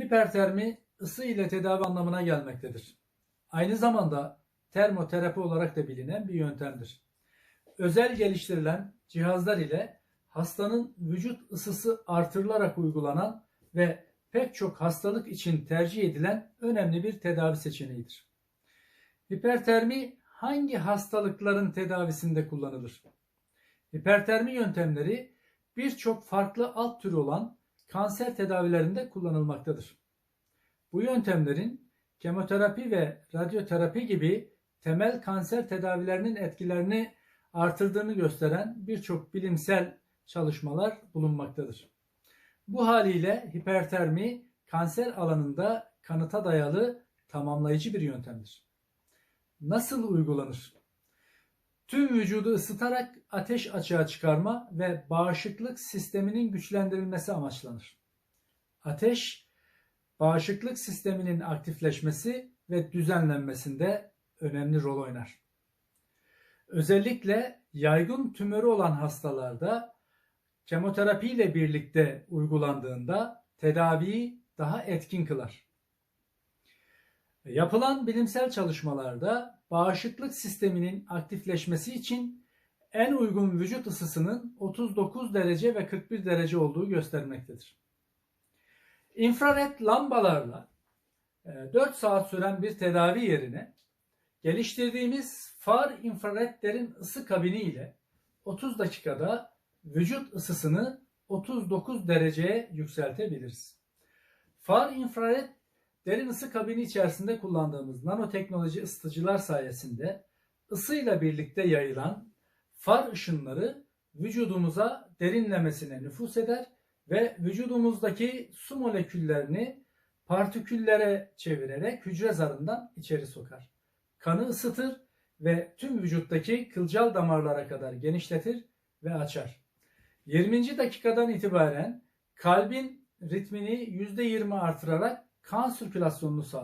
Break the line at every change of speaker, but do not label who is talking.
Hipertermi ısı ile tedavi anlamına gelmektedir. Aynı zamanda termoterapi olarak da bilinen bir yöntemdir. Özel geliştirilen cihazlar ile hastanın vücut ısısı artırılarak uygulanan ve pek çok hastalık için tercih edilen önemli bir tedavi seçeneğidir. Hipertermi hangi hastalıkların tedavisinde kullanılır? Hipertermi yöntemleri birçok farklı alt türü olan kanser tedavilerinde kullanılmaktadır. Bu yöntemlerin kemoterapi ve radyoterapi gibi temel kanser tedavilerinin etkilerini artırdığını gösteren birçok bilimsel çalışmalar bulunmaktadır. Bu haliyle hipertermi kanser alanında kanıta dayalı tamamlayıcı bir yöntemdir. Nasıl uygulanır? Tüm vücudu ısıtarak ateş açığa çıkarma ve bağışıklık sisteminin güçlendirilmesi amaçlanır. Ateş, bağışıklık sisteminin aktifleşmesi ve düzenlenmesinde önemli rol oynar. Özellikle yaygın tümörü olan hastalarda kemoterapi ile birlikte uygulandığında tedaviyi daha etkin kılar. Yapılan bilimsel çalışmalarda bağışıklık sisteminin aktifleşmesi için en uygun vücut ısısının 39 derece ve 41 derece olduğu göstermektedir. İnfrared lambalarla 4 saat süren bir tedavi yerine geliştirdiğimiz far infrared derin ısı kabini ile 30 dakikada vücut ısısını 39 dereceye yükseltebiliriz. Far infrared derin ısı kabini içerisinde kullandığımız nanoteknoloji ısıtıcılar sayesinde ısıyla birlikte yayılan far ışınları vücudumuza derinlemesine nüfus eder ve vücudumuzdaki su moleküllerini partiküllere çevirerek hücre zarından içeri sokar. Kanı ısıtır ve tüm vücuttaki kılcal damarlara kadar genişletir ve açar. 20. dakikadan itibaren kalbin ritmini %20 artırarak kan sirkülasyonunu sağlar.